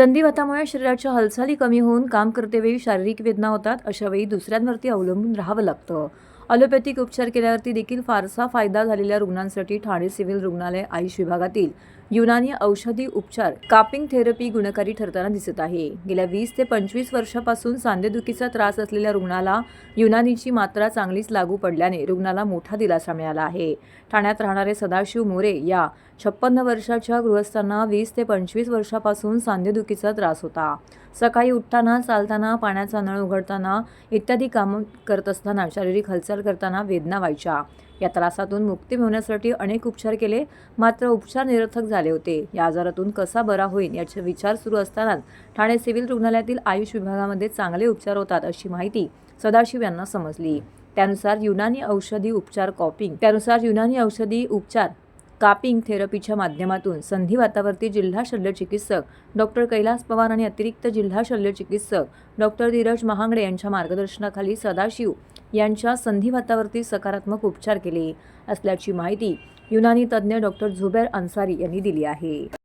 संधिवातामुळे शरीराच्या हालचाली कमी होऊन काम करतेवेळी शारीरिक वेदना होतात अशावेळी दुसऱ्यांवरती अवलंबून राहावं लागतं. अलोपॅथिक उपचार केल्यावरती देखील फारसा फायदा झालेल्या रुग्णांसाठी ठाणे सिव्हिल रुग्णालय आयुष विभागातील युनानी औषधी उपचार कापिंग थेरपी गुणकारी ठरताना दिसत आहे. गेल्या वीस ते पंचवीस वर्षापासून सांधेदुखीचा त्रास असलेल्या रुग्णाला युनानीची मात्रा चांगलीच लागू पडल्याने रुग्णाला मोठा दिलासा मिळाला आहे. ठाण्यात राहणारे सदाशिव मोरे या छप्पन्न वर्षाच्या गृहस्थांना वीस ते पंचवीस वर्षापासून सांधेदुखीचा त्रास होता. सकाळी उठताना चालताना पाण्याचा नळ उघडताना इत्यादी कामं करत असताना शारीरिक हालचाल करताना वेदना व्हायच्या. या त्रासातून मुक्ती मिळवण्यासाठी अनेक उपचार केले मात्र उपचार निरर्थक झाले होते. या आजारातून कसा बरा होईल याचे विचार सुरू असतानाच ठाणे सिव्हिल रुग्णालयातील आयुष विभागामध्ये चांगले उपचार होतात अशी माहिती सदाशिव यांना समजली. त्यानुसार युनानी औषधी उपचार कॉपिंग त्यानुसार युनानी औषधी उपचार कापिंग थेरपीच्या माध्यमातून संधिवातावरती जिल्हा शल्यचिकित्सक डॉक्टर कैलास पवार आणि अतिरिक्त जिल्हा शल्यचिकित्सक डॉक्टर धीरज महांगडे यांच्या मार्गदर्शनाखाली सदाशिव यांच्या संधिवातावरती सकारात्मक उपचार केले असल्याची माहिती युनानी तज्ज्ञ डॉक्टर झुबेर अन्सारी यांनी दिली आहे.